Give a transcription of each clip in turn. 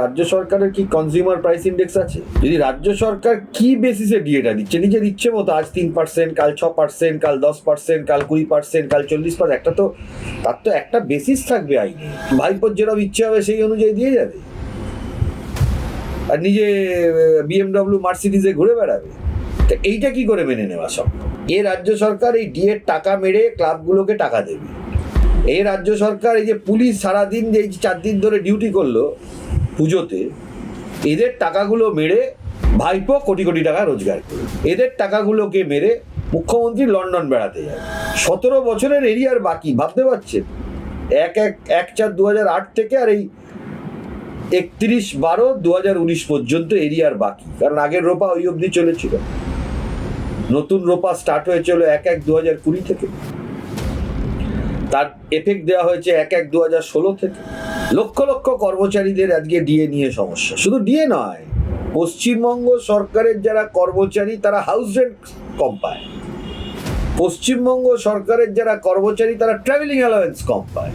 রাজ্য সরকারের কি কনজিউমার প্রাইস ইন্ডেক্স আছে? যদি রাজ্য সরকার কি বেসিসে ডিএটা দিচ্ছে নিজের ইচ্ছে মতো, আজ তিন পার্সেন্ট কাল ছ পার্সেন্ট কাল দশ পার্সেন্ট কাল কুড়ি পার্সেন্ট কাল চল্লিশ পার্সেন্ট একটা তো, তার তো একটা বেসিস থাকবে আইনে। ভাইপোর যেরকম ইচ্ছে হবে সেই অনুযায়ী দিয়ে যাবে। আর নিজে বিএমডব্লিউ মার্সিডিজে ঘুরে বেড়াবে। তো এইটা কি করে মেনে নেওয়া সম্ভব এ রাজ্য সরকার এই ডিএর টাকা মেরে ক্লাবগুলোকে টাকা দেবে। এই রাজ্য সরকার এই যে পুলিশ সারাদিন যে চার দিন ধরে ডিউটি করল পুজোতে এদের টাকাগুলো মেরে ভাইপো কোটি কোটি টাকা রোজগার করে। এদের টাকাগুলোকে মেরে মুখ্যমন্ত্রী লন্ডন বেড়াতে যায়। সতেরো বছরের এরিয়ার বাকি, ভাবতে পারছেন? এক এক এক চার দু আট থেকে আর এই একত্রিশ বারো দু হাজার উনিশ পর্যন্ত এরিয়ার বাকি। কারণ আগের রোপা ওই অবধি চলেছিল। নতুন রোপা স্টার্ট হয়েছিল এক এক দু হাজার কুড়ি থেকে। তার এফেক্ট দেওয়া হয়েছে এক এক দু হাজার ষোলো থেকে। লক্ষ লক্ষ কর্মচারীদের আজকে ডিএ নিয়ে সমস্যা। শুধু ডিএ নয়, পশ্চিমবঙ্গ সরকারের যারা কর্মচারী, তারা হাউস রেন্ট কম পায়। পশ্চিমবঙ্গ সরকারের যারা কর্মচারী, তারা ট্রাভেলিং অ্যালাওয়েন্স কম পায়।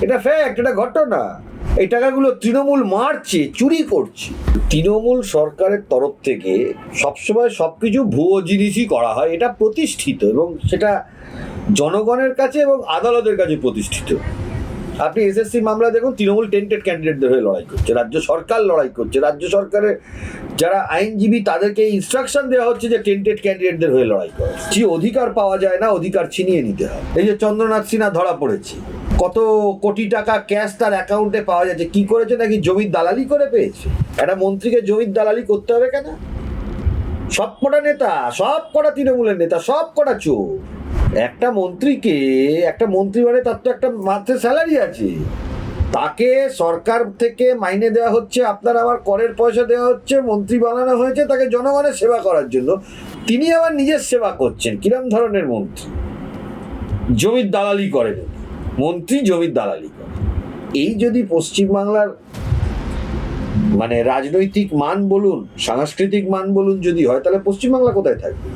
এটা ফ্যাক্ট এটা ঘটনা। এই টাকাগুলো তৃণমূল মারছে, চুরি করছে। তৃণমূল সরকারের তরফ থেকে সবসময় সবকিছু ভুয়ো জিনিসই করা হয়। এটা প্রতিষ্ঠিত এবং সেটা জনগণের কাছে এবং আদালতের কাছে প্রতিষ্ঠিত। আপনি এসএসসি মামলা দেখুন, তৃণমূল টেন্টেড ক্যান্ডিডেটদের হয়ে লড়াই করছে, রাজ্য সরকার লড়াই করছে, রাজ্য সরকারের যারা আইনজীবী, তাদেরকে ইনস্ট্রাকশন দেওয়া হচ্ছে যে টেন্টেড ক্যান্ডিডেটদের হয়ে লড়াই করে যে অধিকার পাওয়া যায় না, অধিকার ছিনিয়ে নিতে হয়। এই যে চন্দ্রনাথ সিনহা ধরা পড়েছে, কত কোটি টাকা ক্যাশ তার অ্যাকাউন্টে পাওয়া যাচ্ছে, কি করেছে নাকি জমির দালালি করে পেয়েছে? একটা মন্ত্রীকে জমির দালালি করতে হবে কেন? সব কটা নেতা সব কটা তৃণমূলের নেতা সব কটা চোর। একটা মন্ত্রীকে, একটা মন্ত্রী মানে তার তো একটা মাত্র স্যালারি আছে। তাকে সরকার থেকে মাইনে দেওয়া হচ্ছে, আপনার আবার করের পয়সা দেওয়া হচ্ছে, মন্ত্রী বানানো হয়েছে তাকে জনগণের সেবা করার জন্য। তিনি আবার নিজের সেবা করছেন, কিরম ধরনের মন্ত্রী? জমির দালালি করেন। মন্ত্রী জমির দালালি করে এই যদি পশ্চিমবাংলার মানে রাজনৈতিক মান বলুন, সাংস্কৃতিক মান বলুন যদি হয়, তাহলে পশ্চিমবাংলা কোথায় থাকবে?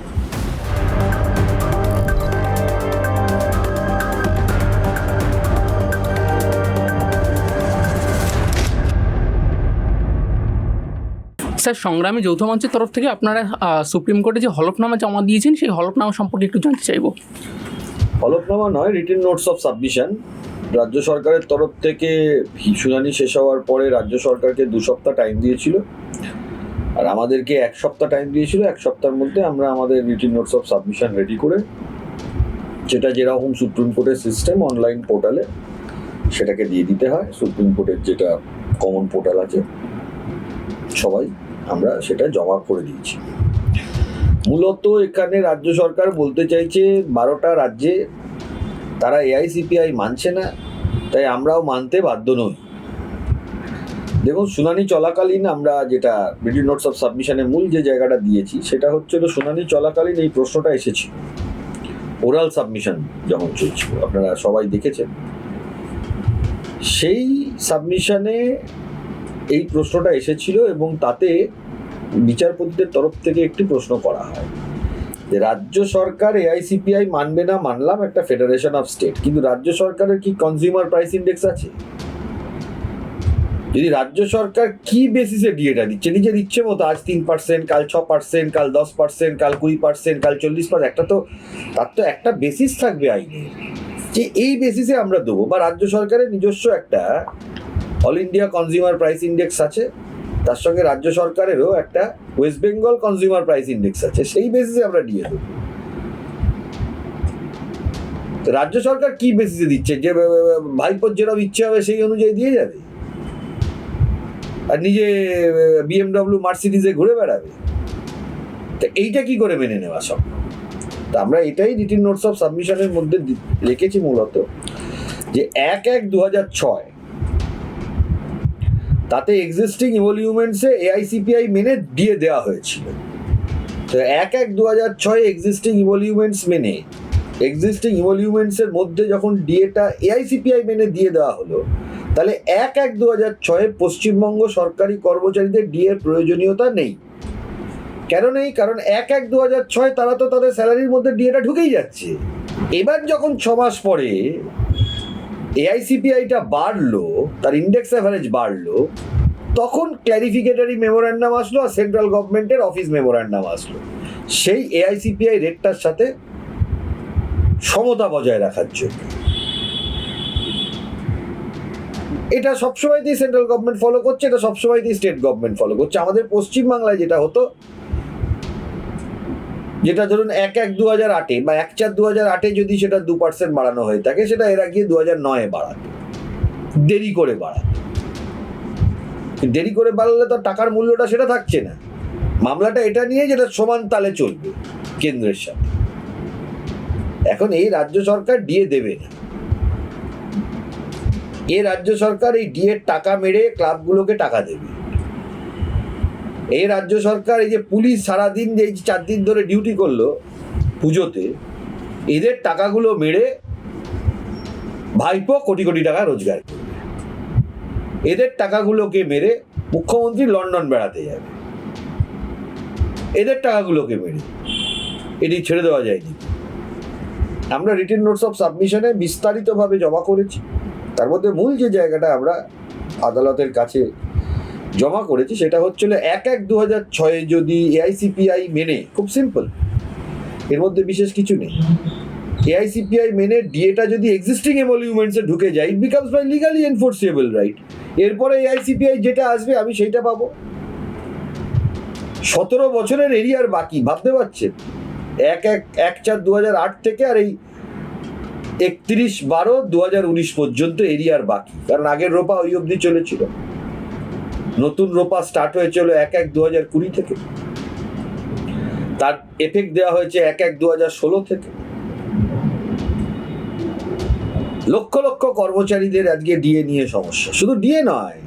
স্যার, সংগ্রামী যৌথ মঞ্চের তরফ থেকে আপনারা সুপ্রিম কোর্টে যে হলফনামা জমা দিয়েছেন, সেই হলফনামা সম্পর্কে একটু জানতে চাইব। হলফনামা নয় রিটেন নোটস অফ সাবমিশন রাজ্য সরকারের তরফ থেকে শুনানি শেষ হওয়ার পরে রাজ্য সরকারকে দু সপ্তাহ টাইম দিয়েছিল। আর আমাদেরকে এক সপ্তাহ টাইম দিয়েছিল, এক সপ্তাহের মধ্যে আমরা আমাদের written notes of submission ready করে, যেটা যেরকম সুপ্রিম কোর্টের সিস্টেম অনলাইন পোর্টালে সেটাকে দিয়ে দিতে হয়। সুপ্রিম কোর্টের যেটা কমন পোর্টাল আছে, সবাই আমরা সেটা জমা করে দিয়েছি। মূলত এখানে রাজ্য সরকার বলতে চাইছে, বারোটা রাজ্যে তারা এআইসিপিআই মানছে না, তাই আমরাও মানতে বাধ্য নই। দেখুন, শুনানি চলাকালীন আমরা যেটা ব্রিটিশ নোটস অফ সাবমিশনের মূল যে জায়গাটা দিয়েছি, সেটা হচ্ছিল শুনানি চলাকালীন এই প্রশ্নটা এসেছিল ওরাল সাবমিশন যখন চলছিল, আপনারা সবাই দেখেছেন। সেই সাবমিশনে এই প্রশ্নটা এসেছিল এবং তাতে বিচারপতিদের তরফ থেকে একটি প্রশ্ন করা হয় যে, রাজ্য সরকার এআইসিপিআই মানবে না, মানলাম একটা ফেডারেশন অফ স্টেট কিন্তু রাজ্য সরকারের কি কনজিউমার প্রাইস ইন্ডেক্স আছে? যদি রাজ্য সরকার কি বেসিসে ডিএটা দিচ্ছে নিজের ইচ্ছে মতো, আজ তিন পার্সেন্ট কাল ছ পার্সেন্ট কাল দশ পার্সেন্ট কাল কুড়ি পার্সেন্ট কাল চল্লিশ পার্সেন্ট একটা তো, তার তো একটা বেসিস থাকবে আইনে যে এই বেসিসে আমরা দেবো, বা রাজ্য সরকারের নিজস্ব একটা all India consumer price index আছে। তার সঙ্গে রাজ্য সরকারেরও একটা West Bengal consumer price index আছে। সেই বেসিসে আমরা দেবো। রাজ্য সরকার কি বেসিসে দিচ্ছে? যে ভাইপোর যেরকম ইচ্ছে হবে সেই অনুযায়ী দিয়ে যাবে? আর নিজে বিএমডব্লিউ মার্সিডিজে ঘুরে বেড়াবে? তো এইটা কি করে মেনে নেওয়া সম্ভব? তা আমরা এটাই রিটিন নোটস অফ সাবমিশনের মধ্যে লিখেছি মূলত যে এক এক দু হাজার ছয় তাতে এক্সিস্টিং ইভলিউমেন্টসে এআইসিপিআই মেনে দিয়ে দেওয়া হয়েছিল। তো এক এক দু হাজার ছয় এক্সিস্টিং ইভলিউমেন্টস মেনে এক্সিস্টিং ইভলিউমেন্টসের মধ্যে যখন ডিএটা এআইসিপিআই মেনে দিয়ে দেওয়া হলো, তাহলে এক এক দু হাজার ছয়ে পশ্চিমবঙ্গ সরকারি কর্মচারীদের ডিএর প্রয়োজনীয়তা নেই। কেন নেই? কারণ এক এক দু হাজার ছয় তারা তো তাদের স্যালারির মধ্যে ডিএটা ঢুকেই যাচ্ছে। এবার যখন ছ মাস পরে এআইসিপিআইটা বাড়লো, তার ইন্ডেক্স অ্যাভারেজ বাড়লো, তখন ক্ল্যারিফিকেটারি মেমোরান্ডাম আসলো আর সেন্ট্রাল গভর্নমেন্টের অফিস মেমোরান্ডাম আসলো। সেই এআইসিপিআই রেটটার সাথে সমতা বজায় রাখার জন্য। এটা সবসময়তেই সেন্ট্রাল গভর্নমেন্ট ফলো করছে, এটা সবসময়তেই স্টেট গভর্নমেন্ট ফলো করছে। আমাদের পশ্চিমবাংলায় যেটা হতো যেটা ধরুন এক এক দু হাজার আটে বা এক চার দু হাজার আটে যদি সেটা দু পার্সেন্ট বাড়ানো হয়ে থাকে, সেটা এরা গিয়ে দু হাজার নয়ে বাড়াতো। দেরি করে বাড়াতো। দেরি করে বাড়ালে তো টাকার মূল্যটা সেটা থাকছে না। মামলাটা এটা নিয়ে যেটা সমান তালে চলবে কেন্দ্রের সাথে। এখন এই রাজ্য সরকার ডিএ দেবে না। এ রাজ্য সরকার এই ডিএর টাকা মেরে ক্লাবগুলোকে টাকা দেবে। এই রাজ্য সরকার এই যে পুলিশ সারাদিন যে চার দিন ধরে ডিউটি করল পুজোতে, এদের টাকাগুলো মেরে ভাইপো কোটি কোটি টাকা রোজগার এদের টাকাগুলোকে মেরে মুখ্যমন্ত্রী লন্ডন বেড়াতে যাবে। এদের টাকাগুলোকে মেরে। এটি ছেড়ে দেওয়া যায়নি। আমরা রিটেন নোটস অফ সাবমিশনে বিস্তারিতভাবে জমা করেছি। তার মধ্যে মূল যে জায়গাটা আমরা আদালতের কাছে জমা করেছি, সেটা হচ্ছিল এক এক দু হাজার ছয়ে যদি এআইসিপিআই মেনে, খুব সিম্পল এর মধ্যে বিশেষ কিছু নেই। এআইসিপিআই মেনে ডিএটা যদি এক্সিস্টিং এমলিউমেন্টসে ঢুকে যায় it becomes by legally enforceable right এরপরে এআইসিপিআই যেটা আসবে, আমি সেইটা পাবো। সতেরো বছরের এরিয়ার বাকি, ভাবতে পারছেন? এক এক এক চার দু হাজার আট থেকে আর এই একত্রিশ বারো দু হাজার উনিশ পর্যন্ত এরিয়ার বাকি, কারণ আগের রোপা ওই অবধি চলেছিল। নতুন রোপা স্টার্ট হয়েছিল এক এক দু হাজার কুড়ি থেকে। তার এফেক্ট দেওয়া হয়েছে এক এক দু হাজার ষোলো থেকে। লক্ষ লক্ষ কর্মচারীদের আজকে ডিএ নিয়ে সমস্যা। শুধু ডিএ নয়,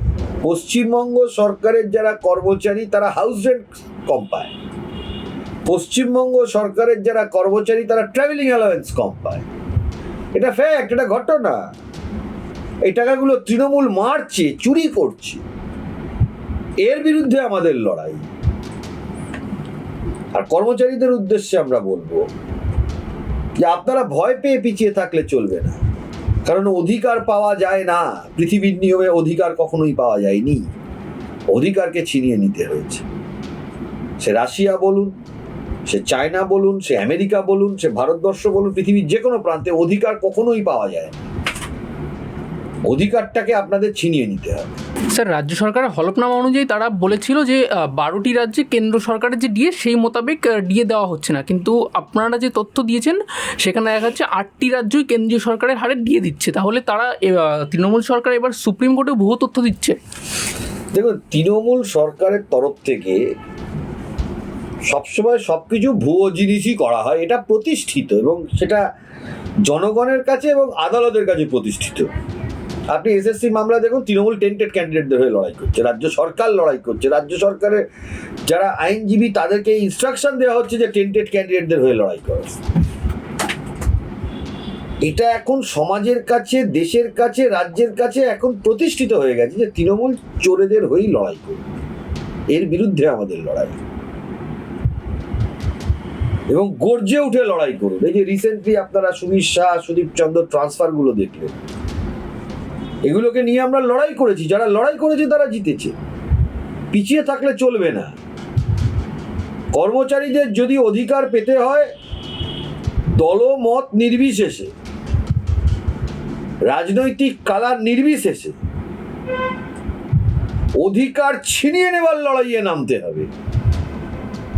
পশ্চিমবঙ্গ সরকারের যারা কর্মচারী, তারা হাউস রেন্ট কম পায়। পশ্চিমবঙ্গ সরকারের যারা কর্মচারী, তারা ট্রাভেলিং অ্যালাওয়েন্স কম পায়। এটা ফ্যাক্ট এটা ঘটনা। এই টাকাগুলো তৃণমূল মারছে, চুরি করছে। এর বিরুদ্ধে আমাদের লড়াই। আর কর্মচারীদের উদ্দেশ্যে আমরা বলব যে আপনারা ভয় পেয়ে পিছিয়ে থাকলে চলবে না। কারণ অধিকার পাওয়া যায় না। পৃথিবীর নিয়মে অধিকার কখনোই পাওয়া যায়নি। অধিকারকে ছিনিয়ে নিতে হয়েছে। সে রাশিয়া বলুন, সে চায়না বলুন, সে আমেরিকা বলুন, সে ভারতবর্ষ বলুন, পৃথিবীর যে কোনো প্রান্তে অধিকার কখনোই পাওয়া যায় না অধিকারটাকে আপনাদের ছিনিয়ে নিতে হবে। স্যার রাজ্য সরকারের হলফনামা অনুযায়ী তারা বলেছিল যে বারোটি রাজ্যে কেন্দ্র সরকারের যে ডিএ সেই মোতাবেক ডিএ দেওয়া হচ্ছে না। কিন্তু আপনারা যে তথ্য দিয়েছেন সেখানে দেখা যাচ্ছে আটটি রাজ্যই কেন্দ্রীয় সরকারের হারে ডিএ দিচ্ছে। তাহলে তারা তৃণমূল সরকার এবার সুপ্রিম কোর্টে ভুয়ো তথ্য দিচ্ছে। দেখুন তৃণমূল সরকারের তরফ থেকে সবসময় সব কিছু ভুয়ো জিনিসই করা হয়। এটা প্রতিষ্ঠিত এবং সেটা জনগণের কাছে এবং আদালতের কাছে প্রতিষ্ঠিত। আপনি এসএসসি মামলা দেখুন, তৃণমূল টেন্টেড ক্যান্ডিডেটদের হয়ে লড়াই করছে। রাজ্য সরকার লড়াই করছে। রাজ্য সরকারের যারা আইনজীবী, তাদেরকে ইনস্ট্রাকশন দেওয়া হচ্ছে যে টেন্টেড ক্যান্ডিডেটদের হয়ে লড়াই করে। এটা এখন সমাজের কাছে, দেশের কাছে, রাজ্যের কাছে এখন প্রতিষ্ঠিত হয়ে গেছে যে তৃণমূল চোরেদের হয়েই লড়াই করবে। এর বিরুদ্ধে আমাদের লড়াই। এবং গর্জে উঠে লড়াই করুন। এই যে রিসেন্টলি আপনারা সুমিত শাহ, সুদীপ চন্দ্র ট্রান্সফারগুলো দেখলেন। এগুলোকে নিয়ে আমরা লড়াই করেছি, যারা লড়াই করেছে তারা জিতেছে। পিছিয়ে থাকলে চলবে না। কর্মচারীদের যদি অধিকার পেতে হয় দলমত নির্বিশেষে, রাজনৈতিক কালার নির্বিশেষে, অধিকার ছিনিয়ে নেবার লড়াইয়ে নামতে হবে।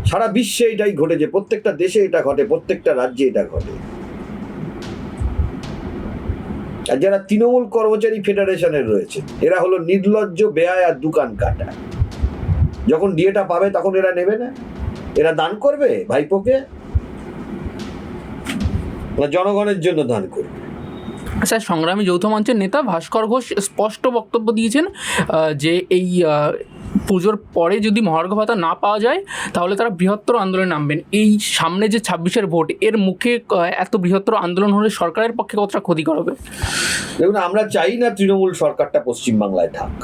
সারা বিশ্বে এটাই ঘটেছে, প্রত্যেকটা দেশে এটা ঘটে, প্রত্যেকটা রাজ্যে এটা ঘটে। আর যারা তৃণমূল কর্মচারী ফেডারেশনের রয়েছে, এরা হলো নির্লজ্জ বেয়ায় আর দোকান কাটা। যখন ডিএটা পাবে তখন এরা নেবে না। এরা দান করবে ভাইপোকে? জনগণের জন্য দান করবে। স্যার সংগ্রামী যৌথ মঞ্চের নেতা ভাস্কর ঘোষ স্পষ্ট বক্তব্য দিয়েছেন যে এই পুজোর পরে যদি মহার্ঘ ভাতা না পাওয়া যায়, তাহলে তারা বৃহত্তর আন্দোলনে নামবেন। এই সামনে যে ছাব্বিশের ভোট, এর মুখে এত বৃহত্তর আন্দোলন হলে সরকারের পক্ষে কতটা ক্ষতিকর হবে? দেখুন, আমরা চাই না তৃণমূল সরকারটা পশ্চিমবাংলায় থাক।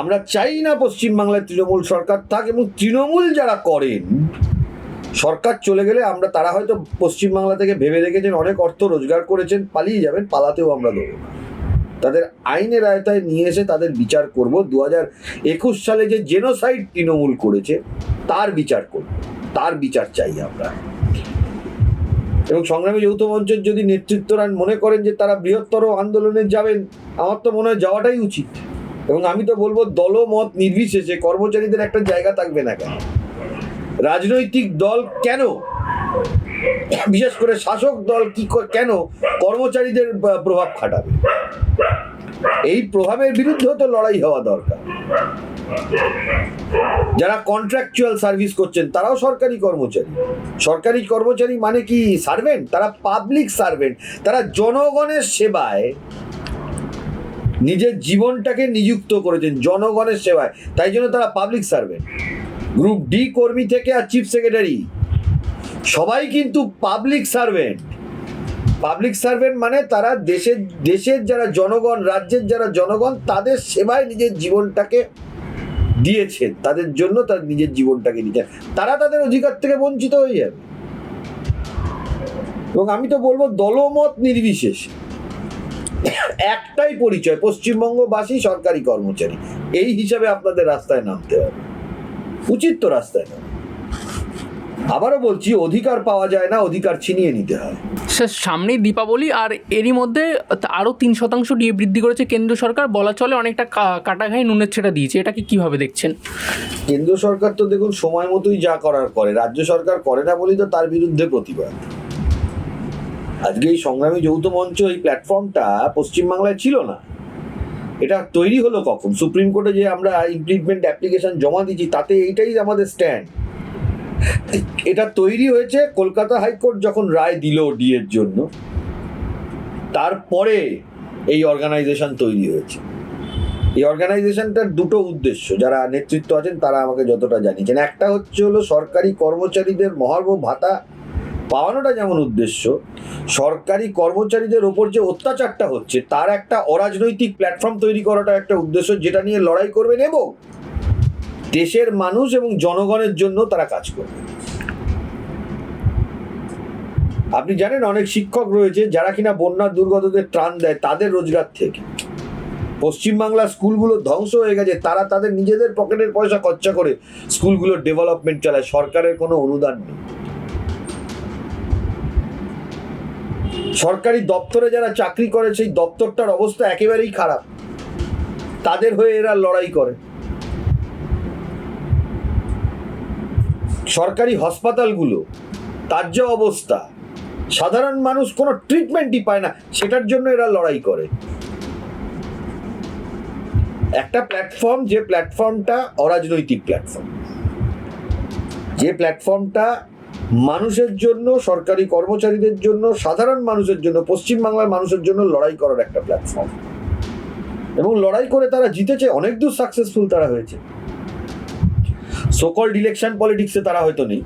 আমরা চাই না পশ্চিমবাংলায় তৃণমূল সরকার থাক এবং তৃণমূল যারা করেন, সরকার চলে গেলে আমরা, তারা হয়তো পশ্চিমবাংলা থেকে ভেবে রেখেছেন, অনেক অর্থ রোজগার করেছেন, পালিয়ে যাবেন, পালাতেও আমরা দেবো না। তাদের আইনের আয়তায় নিয়ে এসে তাদের বিচার করব। দু হাজার একুশ সালে যে জেনোসাইড তৃণমূল করেছে, তার বিচার করব। তার বিচার চাই আমরা। এবং সংগ্রামী যৌথ মঞ্চের যদি নেতৃত্বরা মনে করেন যে তারা বৃহত্তর আন্দোলনে যাবেন, আমার তো মনে হয় যাওয়াটাই উচিত। এবং আমি তো বলব, দলমত নির্বিশেষে কর্মচারীদের একটা জায়গা থাকবে না কেন? রাজনৈতিক দল কেন? বিশেষ করে শাসক দল কি কেন কর্মচারীদের প্রভাব খাটাবে? এই প্রভাবের বিরুদ্ধেও তো লড়াই হওয়া দরকার। যারা কন্ট্রাকচুয়াল সার্ভিস করছেন, তারাও সরকারি কর্মচারী। সরকারি কর্মচারী মানে কি সার্ভেন্ট তারা পাবলিক সার্ভেন্ট তারা জনগণের সেবায় নিজের জীবনটাকে নিযুক্ত করেছেন, জনগণের সেবায়। তাই জন্য তারা পাবলিক সার্ভেন্ট গ্রুপ ডি কর্মী থেকে আর চিফ সেক্রেটারি সবাই কিন্তু পাবলিক সার্ভেন্ট পাবলিক সার্ভেন্ট মানে তারা দেশের দেশের যারা জনগণ, রাজ্যের যারা জনগণ, তাদের সেবায় নিজের জীবনটাকে দিয়েছেন তাদের জন্য তার নিজের জীবনটাকে দিয়েছেন তারা তাদের অধিকার থেকে বঞ্চিত হয়ে যাবে। এবং আমি তো বলব, দলমত নির্বিশেষে। একটাই পরিচয়, পশ্চিমবঙ্গবাসী সরকারি কর্মচারী। এই হিসাবে আপনাদের রাস্তায় নামতে হবে। উচিত তো রাস্তায় নামা। আবারও বলছি অধিকার পাওয়া যায় না অধিকার ছিনিয়ে নিতে হয়। স্যার সামনেই দীপাবলি আর এরই মধ্যে আরও তিন শতাংশ ডিএ বৃদ্ধি করেছে কেন্দ্র সরকার। বলা চলে অনেকটা কা- কাটা ঘায়ে নুনের ছেটা দিয়েছে। এটাকে কীভাবে দেখছেন? কেন্দ্র সরকার তো দেখুন সময় মতোই যা করার করে। রাজ্য সরকার করে না বলেই তো তার বিরুদ্ধে প্রতিবাদ। আজকে এই সংগ্রামী যৌথ মঞ্চ এই প্ল্যাটফর্মটা পশ্চিমবাংলায় ছিল না। এটা তৈরি হলো কখন? সুপ্রিম কোর্টে যে আমরা ইমপ্লিমেন্ট অ্যাপ্লিকেশন জমা দিচ্ছি তাতে এইটাই আমাদের স্ট্যান্ড এটা তৈরি হয়েছে কলকাতা হাইকোর্ট যখন রায় দিল ডি এর জন্য, তারপরে এই অর্গানাইজেশন তৈরি হয়েছে। এই অর্গানাইজেশনটার দুটো উদ্দেশ্য, যারা নেতৃত্ব আছেন তারা আমাকে যতটা জানিয়েছেন। একটা হচ্ছে হলো সরকারি কর্মচারীদের মহার্ঘ ভাতা পাওয়ানোটা যেমন উদ্দেশ্য, সরকারি কর্মচারীদের ওপর যে অত্যাচারটা হচ্ছে, তার একটা অরাজনৈতিক প্ল্যাটফর্ম তৈরি করাটা একটা উদ্দেশ্য, যেটা নিয়ে লড়াই করবেন এবং দেশের মানুষ এবং জনগণের জন্য তারা কাজ করবে আপনি জানেন অনেক শিক্ষক রয়েছে যারা কিনা বন্যার দুর্গতদের ত্রাণ দেয় তাদের রোজগার থেকে। পশ্চিমবাংলার স্কুলগুলো ধ্বংস হয়ে গেছে, তারা তাদের নিজেদের পকেটের পয়সা খরচা করে স্কুলগুলোর ডেভেলপমেন্ট চালায়, সরকারের কোনো অনুদান নেই। সরকারি দপ্তরে যারা চাকরি করে, সেই দপ্তরটার অবস্থা একেবারেই খারাপ। তাদের হয়ে এরা লড়াই করে। সরকারি হাসপাতালগুলো তার যে অবস্থা। সাধারণ মানুষ কোনো ট্রিটমেন্টই পায় না, সেটার জন্য এরা লড়াই করে। একটা প্ল্যাটফর্ম যে প্ল্যাটফর্মটা অরাজনৈতিক প্ল্যাটফর্ম যে প্ল্যাটফর্মটা মানুষের জন্য, সরকারি কর্মচারীদের জন্য, সাধারণ মানুষের জন্য, পশ্চিমবাংলার মানুষের জন্য লড়াই করার একটা প্ল্যাটফর্ম এবং লড়াই করে তারা জিতেছে, অনেক দূর সাকসেসফুল তারা হয়েছে। সোকল্ড ইলেকশন পলিটিক্সে তারা হয়তো নেই।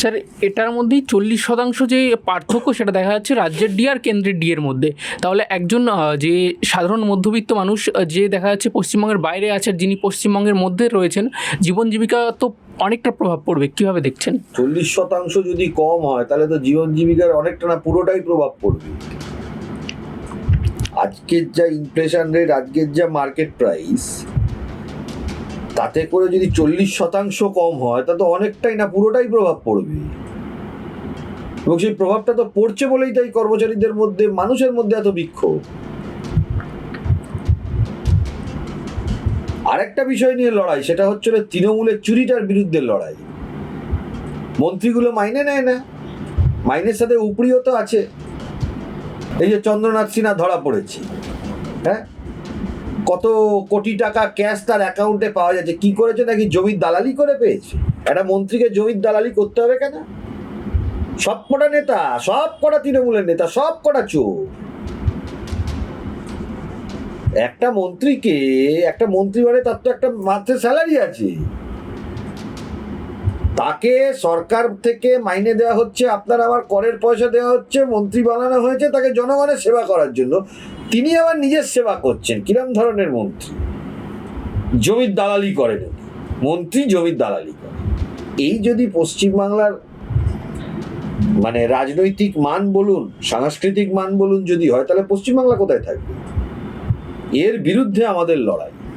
স্যার এটার মধ্যেই চল্লিশ শতাংশ যে পার্থক্য সেটা দেখা যাচ্ছে রাজ্যের ডি আর কেন্দ্রের ডি এর মধ্যে। তাহলে একজন যে সাধারণ মধ্যবিত্ত মানুষ যে দেখা যাচ্ছে পশ্চিমবঙ্গের বাইরে আছেন যিনি পশ্চিমবঙ্গের মধ্যে রয়েছেন জীবন জীবিকা তো অনেকটা প্রভাব পড়বে কীভাবে দেখছেন? চল্লিশ শতাংশ যদি কম হয় তাহলে তো জীবন জীবিকার অনেকটা না পুরোটাই প্রভাব পড়বে। আজকের যা ইনফ্লেশন রেট আজকের যা মার্কেট প্রাইস তাতে করে যদি চল্লিশ শতাংশ কম হয় তা তো অনেকটাই না, পুরোটাই প্রভাব পড়বে। এবং সেই প্রভাবটা তো পড়ছে বলেই তাই কর্মচারীদের মধ্যে, মানুষের মধ্যে এত বিক্ষোভ। আরেকটা বিষয় নিয়ে লড়াই, সেটা হচ্ছে তৃণমূলের চুরিটার বিরুদ্ধে লড়াই। মন্ত্রীগুলো মাইনে নেয় না। মাইনের সাথে উপরিও তো আছে। এই যে চন্দ্রনাথ সিনহা ধরা পড়েছে হ্যাঁ? কত কোটি টাকা ক্যাশ তার অ্যাকাউন্টে পাওয়া যাচ্ছে, কি করেছে নাকি জমির দালালি করে পেয়েছে? একটা মন্ত্রীকে জমির দালালি করতে হবে কেন? সব কটা নেতা সব কটা তৃণমূলের নেতা সব কটা চোর। একটা মন্ত্রীকে, একটা মন্ত্রী মানে তার তো একটা মাত্র স্যালারি আছে। তাকে সরকার থেকে মাইনে দেওয়া হচ্ছে, আপনার আবার করের পয়সা দেওয়া হচ্ছে, মন্ত্রী বানানো হয়েছে তাকে জনগণের সেবা করার জন্য। তিনি আবার নিজের সেবা করছেন। কিরম ধরনের মন্ত্রী? জমির দালালি করেন। মন্ত্রী জমির দালালি করে এই যদি পশ্চিমবাংলার মানে রাজনৈতিক মান বলুন, সাংস্কৃতিক মান বলুন যদি হয়, তাহলে পশ্চিমবাংলা কোথায় থাকবে? এর বিরুদ্ধে আমাদের লড়াই।